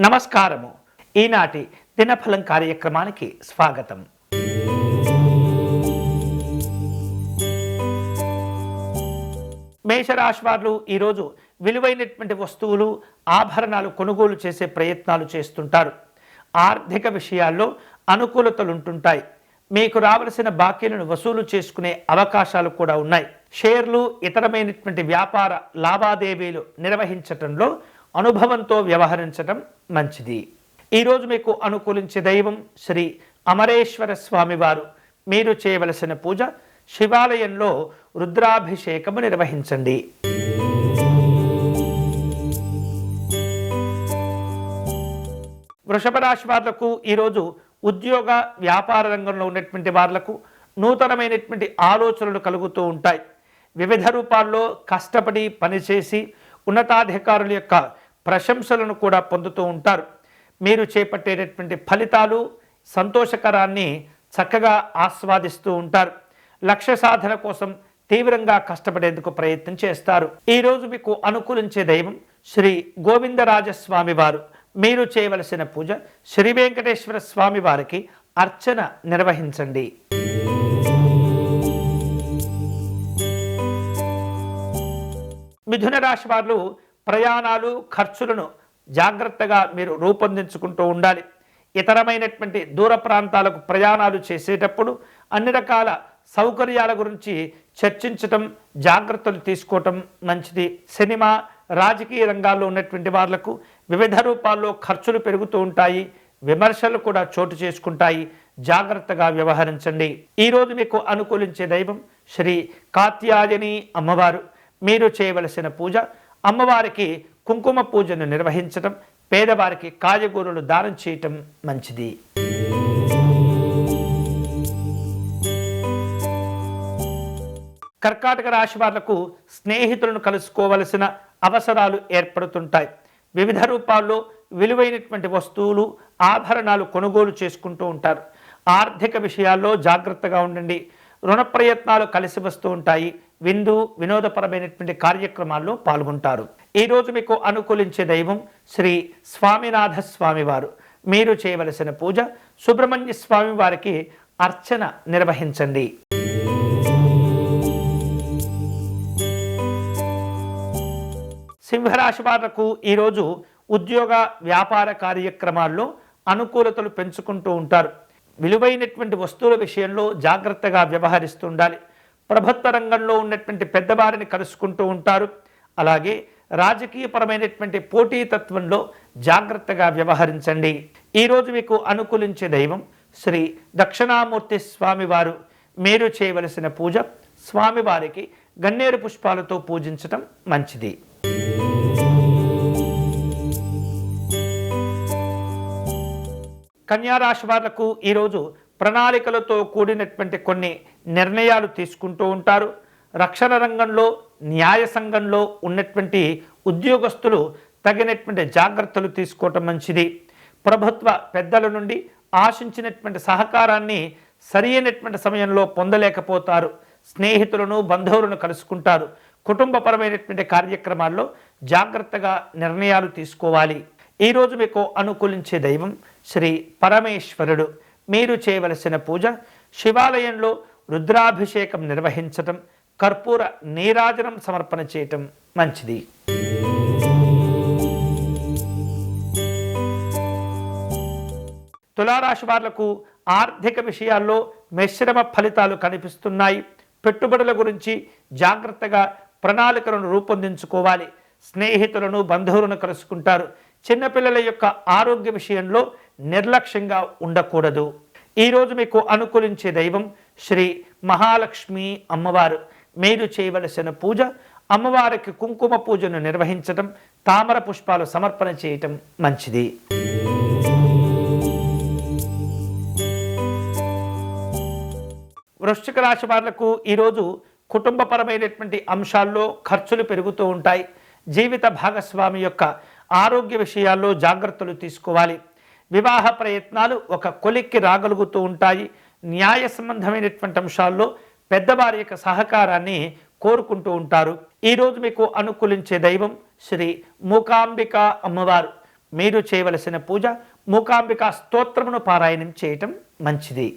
నమస్కారము. ఈనాటి దినఫలం కార్యక్రమానికి స్వాగతం. మేషరాశి వారు ఈరోజు విలువైనటువంటి వస్తువులు ఆభరణాలు కొనుగోలు చేసే ప్రయత్నాలు చేస్తుంటారు. ఆర్థిక విషయాల్లో అనుకూలతలు ఉంటుంటాయి మీకు రావలసిన బాకీలను వసూలు చేసుకునే అవకాశాలు కూడా ఉన్నాయి. షేర్లు ఇతరమైనటువంటి వ్యాపార లావాదేవీలు నిర్వహించటంలో అనుభవంతో వ్యవహరించడం మంచిది. ఈరోజు మీకు అనుకూలించే దైవం శ్రీ అమరేశ్వర స్వామివారు. మీరు చేయవలసిన పూజ శివాలయంలో రుద్రాభిషేకము నిర్వహించండి. వృషభ రాశి వాళ్ళకు ఈరోజు ఉద్యోగ వ్యాపార రంగంలో ఉన్నటువంటి వాళ్ళకు నూతనమైనటువంటి ఆలోచనలు కలుగుతూ ఉంటాయి. వివిధ రూపాల్లో కష్టపడి పనిచేసి ఉన్నతాధికారుల యొక్క ప్రశంసలను కూడా పొందుతూ ఉంటారు. మీరు చేపట్టేటటువంటి ఫలితాలు సంతోషకరాన్ని చక్కగా ఆస్వాదిస్తూ ఉంటారు. లక్ష్య సాధన కోసం తీవ్రంగా కష్టపడేందుకు ప్రయత్నం చేస్తారు. ఈరోజు మీకు అనుకూలించే దైవం శ్రీ గోవిందరాజస్వామి వారు. మీరు చేయవలసిన పూజ శ్రీ వెంకటేశ్వర స్వామి వారికి అర్చన నిర్వహించండి. మిథున రాశి వారు ప్రయాణాలు ఖర్చులను జాగ్రత్తగా మీరు రూపొందించుకుంటూ ఉండాలి. ఇతరమైనటువంటి దూర ప్రాంతాలకు ప్రయాణాలు చేసేటప్పుడు అన్ని రకాల సౌకర్యాల గురించి చర్చించటం జాగ్రత్తలు తీసుకోవటం మంచిది. సినిమా రాజకీయ రంగాల్లో ఉన్నటువంటి వాళ్ళకు వివిధ రూపాల్లో ఖర్చులు పెరుగుతూ ఉంటాయి. విమర్శలు కూడా చోటు చేసుకుంటాయి. జాగ్రత్తగా వ్యవహరించండి. ఈరోజు మీకు అనుకూలించే దైవం శ్రీ కాత్యాయని అమ్మవారు. మీరు చేయవలసిన పూజ అమ్మవారికి కుంకుమ పూజను నిర్వహించటం పేదవారికి కాయగూరలు దానం చేయటం మంచిది. కర్కాటక రాశి వాళ్ళకు స్నేహితులను కలుసుకోవలసిన అవసరాలు ఏర్పడుతుంటాయి. వివిధ రూపాల్లో విలువైనటువంటి వస్తువులు ఆభరణాలు కొనుగోలు చేసుకుంటూ ఉంటారు. ఆర్థిక విషయాల్లో జాగ్రత్తగా ఉండండి. రుణ ప్రయత్నాలు కలిసి వస్తూ ఉంటాయి. విందు వినోదపరమైనటువంటి కార్యక్రమాల్లో పాల్గొంటారు. ఈరోజు మీకు అనుకూలించే దైవం శ్రీ స్వామినాథ స్వామివారు మీరు చేయవలసిన పూజ సుబ్రహ్మణ్య స్వామి వారికి అర్చన నిర్వహించండి. సింహరాశి వాళ్ళకు ఈరోజు ఉద్యోగ వ్యాపార కార్యక్రమాల్లో అనుకూలతలు పెంచుకుంటూ ఉంటారు. విలువైనటువంటి వస్తువుల విషయంలో జాగ్రత్తగా వ్యవహరిస్తుండాలి ప్రభుత్వ రంగంలో ఉన్నటువంటి పెద్దవారిని కలుసుకుంటూ ఉంటారు. అలాగే రాజకీయపరమైనటువంటి పోటీతత్వంలో జాగ్రత్తగా వ్యవహరించండి. ఈరోజు మీకు అనుకూలించే దైవం శ్రీ దక్షిణామూర్తి స్వామివారు. మీరు చేయవలసిన పూజ స్వామివారికి గన్నేరు పుష్పాలతో పూజించటం మంచిది. కన్యారాశి వాళ్ళకు ఈరోజు ప్రణాళికలతో కూడినటువంటి కొన్ని నిర్ణయాలు తీసుకుంటూ ఉంటారు. రక్షణ రంగంలో న్యాయ సంఘంలో ఉన్నటువంటి ఉద్యోగస్తులు తగినటువంటి జాగ్రత్తలు తీసుకోవటం మంచిది. ప్రభుత్వ పెద్దల నుండి ఆశించినటువంటి సహకారాన్ని సరైనటువంటి సమయంలో పొందలేకపోతారు. స్నేహితులను బంధువులను కలుసుకుంటారు. కుటుంబపరమైనటువంటి కార్యక్రమాల్లో జాగ్రత్తగా నిర్ణయాలు తీసుకోవాలి. ఈరోజు మీకు అనుకూలించే దైవం శ్రీ పరమేశ్వరుడు. మీరు చేయవలసిన పూజ శివాలయంలో రుద్రాభిషేకం నిర్వహించటం కర్పూర నీరాజనం సమర్పణ చేయటం మంచిది. తులారాశి వాళ్ళకు ఆర్థిక విషయాల్లో మిశ్రమ ఫలితాలు కనిపిస్తున్నాయి. పెట్టుబడుల గురించి జాగ్రత్తగా ప్రణాళికలను రూపొందించుకోవాలి. స్నేహితులను బంధువులను కలుసుకుంటారు. చిన్నపిల్లల యొక్క ఆరోగ్య విషయంలో నిర్లక్ష్యంగా ఉండకూడదు. ఈరోజు మీకు అనుకూలించే దైవం శ్రీ మహాలక్ష్మి అమ్మవారు. మీరు చేయవలసిన పూజ అమ్మవారికి కుంకుమ పూజను నిర్వహించటం తామర పుష్పాలు సమర్పణ చేయటం మంచిది. వృశ్చిక రాశి వాళ్ళకు ఈరోజు కుటుంబపరమైనటువంటి అంశాల్లో ఖర్చులు పెరుగుతూ ఉంటాయి. జీవిత భాగస్వామి యొక్క ఆరోగ్య విషయాల్లో జాగ్రత్తలు తీసుకోవాలి. వివాహ ప్రయత్నాలు ఒక కొలిక్కి రాగలుగుతూ ఉంటాయి. న్యాయ సంబంధమైనటువంటి అంశాల్లో పెద్దవారి యొక్క సహకారాన్ని కోరుకుంటూ ఉంటారు. ఈరోజు మీకు అనుకూలించే దైవం శ్రీ మూకాంబిక అమ్మవారు. మీరు చేయవలసిన పూజ మూకాంబిక స్తోత్రమును పారాయణం చేయటం మంచిది.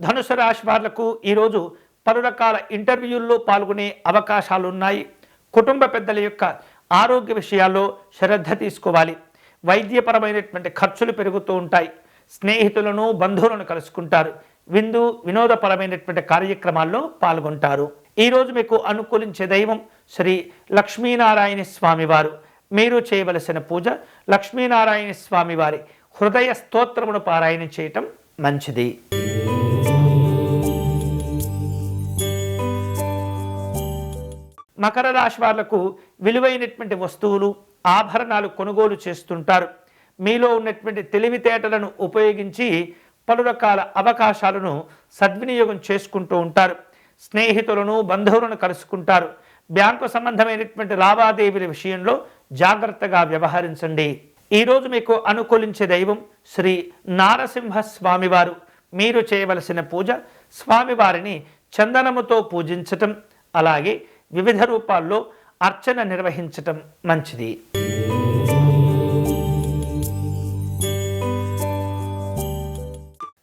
ధనుసు రాశి వాళ్ళకు ఈరోజు పలు రకాల ఇంటర్వ్యూల్లో పాల్గొనే అవకాశాలు ఉన్నాయి కుటుంబ పెద్దల యొక్క ఆరోగ్య విషయాల్లో శ్రద్ధ తీసుకోవాలి. వైద్యపరమైనటువంటి ఖర్చులు పెరుగుతూ ఉంటాయి. స్నేహితులను బంధువులను కలుసుకుంటారు. విందు వినోదపరమైనటువంటి కార్యక్రమాల్లో పాల్గొంటారు. ఈరోజు మీకు అనుకూలించే దైవం శ్రీ లక్ష్మీనారాయణ స్వామివారు. మీరు చేయవలసిన పూజ లక్ష్మీనారాయణ స్వామివారి హృదయ స్తోత్రమును పారాయణ చేయటం మంచిది. మకర రాశి వాళ్ళకు విలువైనటువంటి వస్తువులు ఆభరణాలు కొనుగోలు చేస్తుంటారు. మీలో ఉన్నటువంటి తెలివితేటలను ఉపయోగించి పలు రకాల అవకాశాలను సద్వినియోగం చేసుకుంటూ ఉంటారు. స్నేహితులను బంధువులను కలుసుకుంటారు. బ్యాంకు సంబంధమైనటువంటి లావాదేవీల విషయంలో జాగ్రత్తగా వ్యవహరించండి. ఈరోజు మీకు అనుకూలించే దైవం శ్రీ నారసింహ స్వామివారు మీరు చేయవలసిన పూజ స్వామివారిని చందనముతో పూజించటం. అలాగే వివిధ రూపాల్లో అర్చన నిర్వహించటం మంచిది.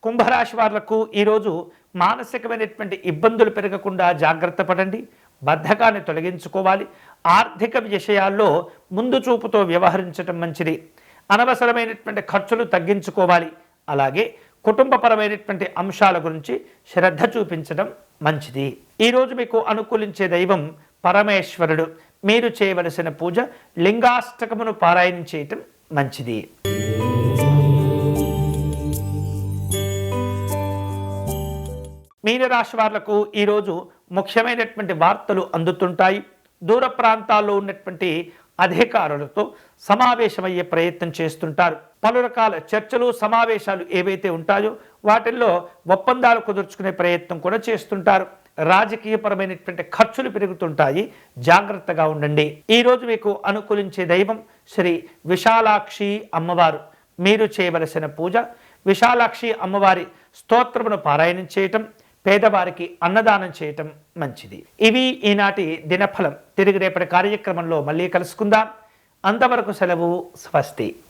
కుంభరాశి వాళ్ళకు ఈరోజు మానసికమైనటువంటి ఇబ్బందులు పెరగకుండా జాగ్రత్త పడండి. బద్ధకాన్ని తొలగించుకోవాలి. ఆర్థిక విషయాల్లో ముందు చూపుతో వ్యవహరించటం మంచిది. అనవసరమైనటువంటి ఖర్చులు తగ్గించుకోవాలి. అలాగే కుటుంబపరమైనటువంటి అంశాల గురించి శ్రద్ధ చూపించడం మంచిది. ఈరోజు మీకు అనుకూలించే దైవం పరమేశ్వరుడు. మీరు చేయవలసిన పూజ లింగాష్టకమును పారాయణం చేయటం మంచిది. మీనరాశి వాళ్ళకు ఈరోజు ముఖ్యమైనటువంటి వార్తలు అందుతుంటాయి. దూర ప్రాంతాల్లో ఉన్నటువంటి అధికారులతో సమావేశమయ్యే ప్రయత్నం చేస్తుంటారు. పలు రకాల చర్చలు సమావేశాలు ఏవైతే ఉంటాయో వాటిల్లో ఒప్పందాలు కుదుర్చుకునే ప్రయత్నం కూడా చేస్తుంటారు. రాజకీయపరమైనటువంటి ఖర్చులు పెరుగుతుంటాయి. జాగ్రత్తగా ఉండండి. ఈరోజు మీకు అనుకూలించే దైవం శ్రీ విశాలాక్షి అమ్మవారు. మీరు చేయవలసిన పూజ విశాలాక్షి అమ్మవారి స్తోత్రమును పారాయణం చేయటం పేదవారికి అన్నదానం చేయటం మంచిది. ఇవి ఈనాటి దినఫలం. తిరిగి రేపటి కార్యక్రమంలో మళ్ళీ కలుసుకుందాం. అంతవరకు సెలవు స్వస్తి.